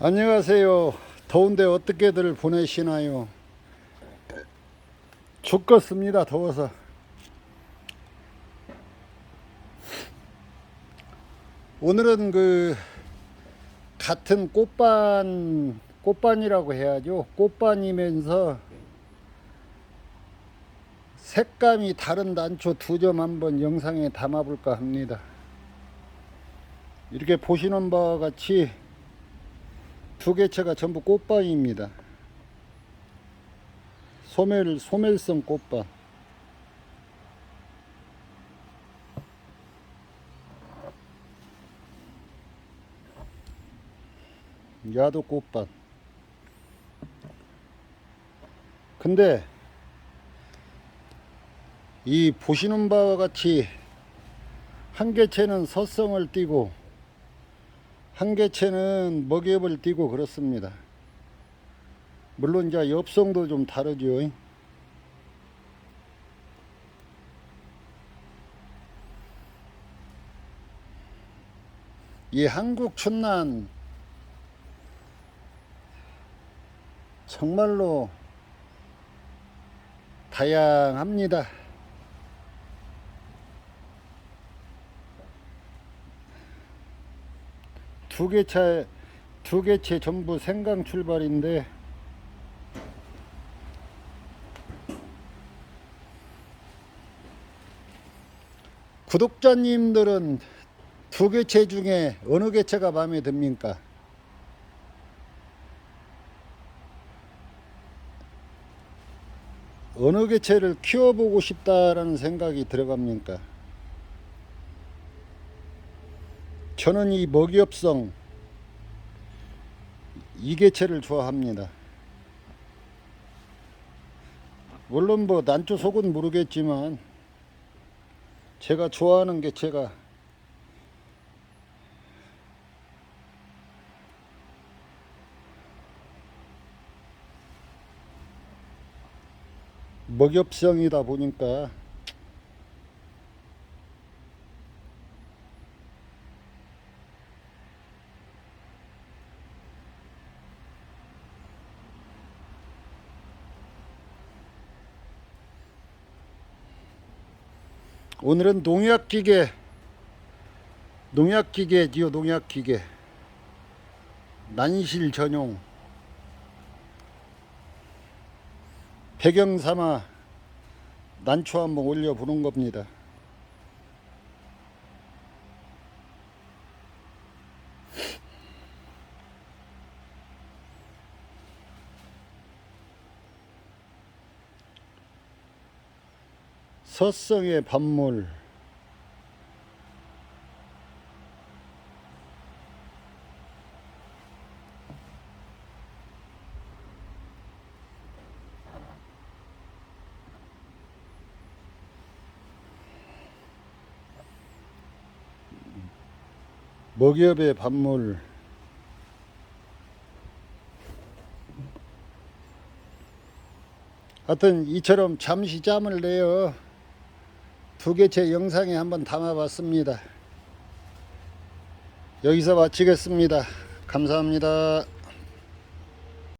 안녕하세요. 더운데 어떻게들 보내시나요? 죽겠습니다. 더워서. 오늘은 그 같은 꽃반 꽃반이라고 해야죠. 꽃반이면서 색감이 다른 난초 두 점 한번 영상에 담아볼까 합니다. 이렇게 보시는 바와 같이 두 개체가 전부 꽃반입니다. 소멸 소멸성 꽃반. 야도 꽃반. 근데 이 보시는 바와 같이 한 개체는 서성을 띠고 한 개체는 먹엽을 띠고 그렇습니다. 물론 이제 엽성도 좀 다르죠. 이 한국 춘난 정말로 다양합니다. 두 개차 두 개체 전부 생강 출발인데 구독자님들은 두 개체 중에 어느 개체가 마음에 듭니까? 어느 개체를 키워보고 싶다라는 생각이 들어갑니까? 저는 이 먹이업성 이 개체를 좋아합니다. 물론 뭐 난초 속은 모르겠지만 제가 좋아하는 개체가 먹엽성이다 보니까 오늘은 농약기계 농약기계지요 농약기계 난실 전용 배경 삼아 난초 한번 올려보는 겁니다. 서성의 반물 먹엽의 반물 하여튼 이처럼 잠시 잠을 내어 두 개체 영상에 한번 담아봤습니다. 여기서 마치겠습니다. 감사합니다.